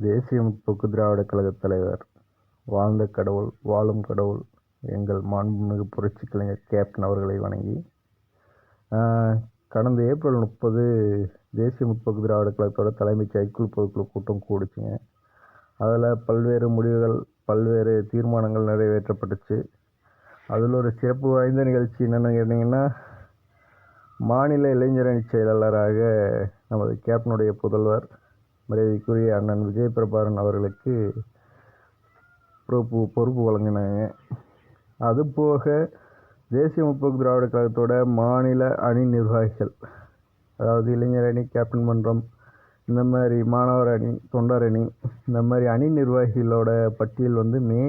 தேசிய முற்போக்கு திராவிட கழகத் தலைவர் வாழ்ந்த கடவுள் வாழும் கடவுள் எங்கள் மாண்புமிகு புரட்சி கலைஞர் கேப்டன் அவர்களை வணங்கி கடந்த ஏப்ரல் முப்பது தேசிய முற்போக்கு திராவிட கழகத்தோட தலைமை செயற்குழு பொதுக்குழு கூட்டம் கூடுச்சுங்க. அதில் பல்வேறு முடிவுகள் பல்வேறு தீர்மானங்கள் நிறைவேற்றப்பட்டுச்சு. அதில் ஒரு சிறப்பு வாய்ந்த நிகழ்ச்சி என்னென்னு கேட்டிங்கன்னா மாநில இளைஞரணி செயலாளராக நமது கேப்டனுடைய புதல்வர் மரியாதைக்குரிய அண்ணன் விஜய் பிரபாரன் அவர்களுக்கு பொறுப்பு பொறுப்பு வழங்கினாங்க. அதுபோக தேசிய முற்போக்கு திராவிட கழகத்தோட மாநில அணி நிர்வாகிகள் அதாவது இளைஞர் அணி கேப்டன் மன்றம் இந்த மாதிரி மாணவர் அணி தொண்டர் அணி இந்த மாதிரி அணி நிர்வாகிகளோட பட்டியல் வந்து மே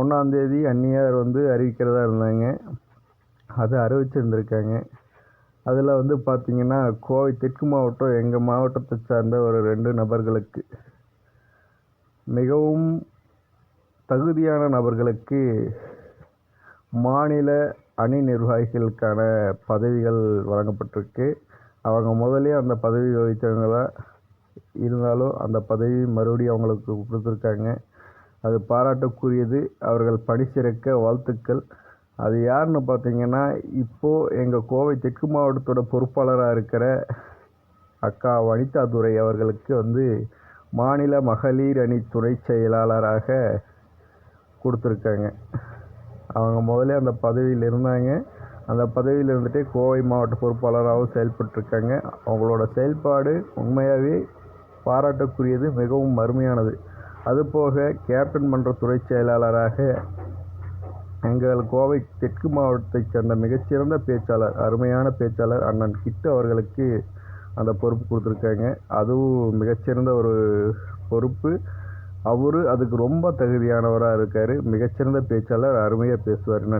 ஒன்றாந்தேதி அந்நியார் வந்து அறிவிக்கிறதா இருந்தாங்க. அதை அறிவிச்சிருந்திருக்காங்க. அதில் வந்து பார்த்திங்கன்னா கோவை தெற்கு மாவட்டம் எங்கள் மாவட்டத்தை சார்ந்த ஒரு ரெண்டு நபர்களுக்கு மிகவும் தகுதியான நபர்களுக்கு மாநில அணி நிர்வாகிகளுக்கான பதவிகள் வழங்கப்பட்டிருக்கு. அவங்க முதலே அந்த பதவி வகித்தவங்களா இருந்தாலும் அந்த பதவி மறுபடியும் அவங்களுக்கு கொடுத்துருக்காங்க. அது பாராட்டுக்குரியது அவர்கள் பணி சிறக்க வாழ்த்துக்கள். அது யாருன்னு பார்த்தீங்கன்னா இப்போது எங்கள் கோவை தெற்கு மாவட்டத்தோட பொறுப்பாளராக இருக்கிற அக்கா வனிதா துரை அவர்களுக்கு வந்து மாநில மகளிர் அணி துணை செயலாளராக கொடுத்துருக்காங்க. அவங்க முதல்ல அந்த பதவியில் இருந்தாங்க. அந்த பதவியில் இருந்துகிட்டே கோவை மாவட்ட பொறுப்பாளராகவும் செயல்பட்டுருக்காங்க. அவங்களோட செயல்பாடு உண்மையாகவே பாராட்டக்குரியது மிகவும் அருமையானது. அதுபோக கேப்டன் மன்ற துறை செயலாளராக எங்கள் கோவை தெற்கு மாவட்டத்தைச் சேர்ந்த மிகச்சிறந்த பேச்சாளர் அருமையான பேச்சாளர் அண்ணன் கிட்டு அவர்களுக்கு அந்த பொறுப்பு கொடுத்துருக்காங்க. அதுவும் மிகச்சிறந்த ஒரு பொறுப்பு. அவர் அதுக்கு ரொம்ப தகுதியானவராக இருக்கார். மிகச்சிறந்த பேச்சாளர் அருமையாக பேசுவார். நன்றி.